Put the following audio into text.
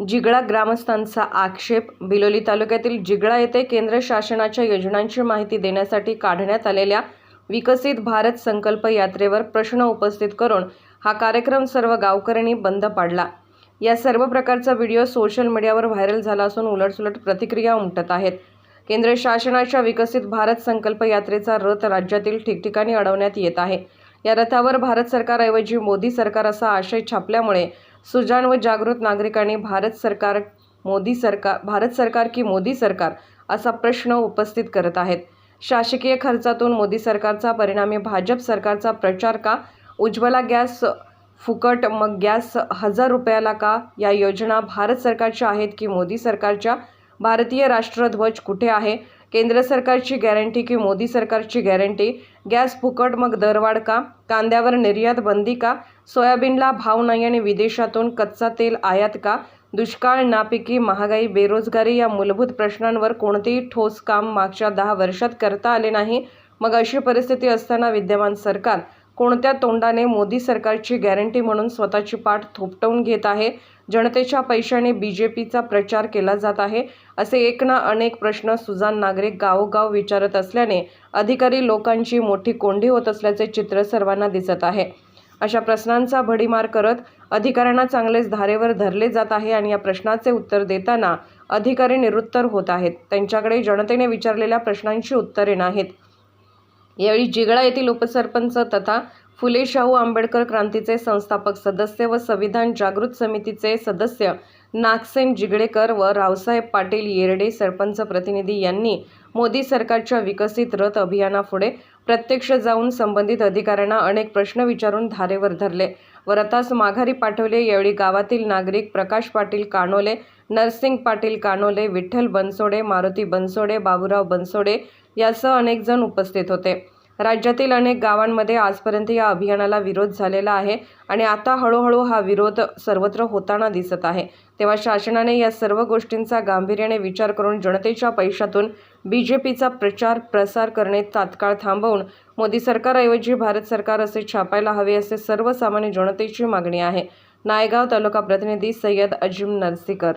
जिगळा ग्रामस्थांचा आक्षेप बिलोली तालुक्यातील जिगळा येथे केंद्र शासनाच्या योजनांची माहिती देण्यासाठी काढण्यात आलेल्या विकसित भारत संकल्प यात्रेवर प्रश्न उपस्थित करून हा कार्यक्रम सर्व गावकऱ्यांनी बंद पाडला. या सर्व प्रकारचा व्हिडिओ सोशल मीडियावर व्हायरल झाला असून उलटसुलट प्रतिक्रिया उमटत आहेत. केंद्र शासनाच्या विकसित भारत संकल्प यात्रेचा रथ राज्यातील ठिकठिकाणी अडवण्यात येत आहे. या रथावर भारत सरकारऐवजी मोदी सरकार असा आशय छापल्यामुळे सुजाण व जागृत नागरिकांनी भारत सरकार मोदी सरकार भारत सरकार की मोदी सरकार असा प्रश्न उपस्थित करत आहेत. शासकीय खर्चातून मोदी सरकारचा परिणामी भाजप सरकारचा प्रचार का? उज्ज्वला गॅस फुकट मग गॅस हजार रुपयाला का? या योजना भारत सरकारच्या आहेत की मोदी सरकारच्या? भारतीय राष्ट्रध्वज कुठे आहे? केंद्र सरकारची गॅरंटी की मोदी सरकारची गॅरंटी? गॅस फुकट मग दरवाढ का? कांद्यावर निर्यात बंदी का? सोयाबीनला भाव नाही आणि विदेशातून कच्चा तेल आयात का? दुष्काळ नापिकी महागाई बेरोजगारी या मूलभूत प्रश्नांवर कोणतेही ठोस काम मागच्या दहा वर्षात करता आले नाही. मग अशी परिस्थिती असताना विद्यमान सरकार कोणत्या तोंडाने मोदी सरकारची गॅरंटी म्हणून स्वतःची पाठ थोपटवून घेत आहे? जनतेच्या पैशाने बी जे पीचा प्रचार केला जात आहे असे एक ना अनेक प्रश्न सुजान नागरिक गावोगाव विचारत असल्याने अधिकारी लोकांची मोठी कोंडी होत असल्याचे चित्र सर्वांना दिसत आहे. अशा प्रश्नांचा भडीमार करत अधिकाऱ्यांना चांगलेच धारेवर धरले जात आहे आणि या प्रश्नाचे उत्तर देताना अधिकारी निरुत्तर होत आहेत. त्यांच्याकडे जनतेने विचारलेल्या प्रश्नांची उत्तरे नाहीत. यावेळी जिगळा येथील उपसरपंच तथा फुले शाहू आंबेडकर क्रांतीचे संस्थापक सदस्य व संविधान जागृत समितीचे सदस्य नागसेन जिगडेकर व रावसाहेब पाटील येरडे सरपंच प्रतिनिधी यांनी मोदी सरकारच्या विकसित रथ अभियानापुढे प्रत्यक्ष जाऊन संबंधित अधिकाऱ्यांना अनेक प्रश्न विचारून धारेवर धरले. व रथास माघारी पाठवले. यावेळी गावातील नागरिक प्रकाश पाटील कानोले नरसिंग पाटील कानोले विठ्ठल बनसोडे मारुती बनसोडे बाबूराव बनसोडे यासह अनेक जण उपस्थित होते. राज्यातील अनेक गावांमध्ये आजपर्यंत या अभियानाला विरोध झालेला आहे आणि आता हळूहळू हा विरोध सर्वत्र होताना दिसत आहे. तेव्हा शासनाने या सर्व गोष्टींचा गांभीर्याने विचार करून जनतेच्या पैशातून बी जे पीचा प्रचार प्रसार करणे तात्काळ थांबवून मोदी सरकारऐवजी भारत सरकार असे छापायला हवे असे सर्वसामान्य जनतेची मागणी आहे. नायगाव तालुका प्रतिनिधी सय्यद अजिम नरसीकर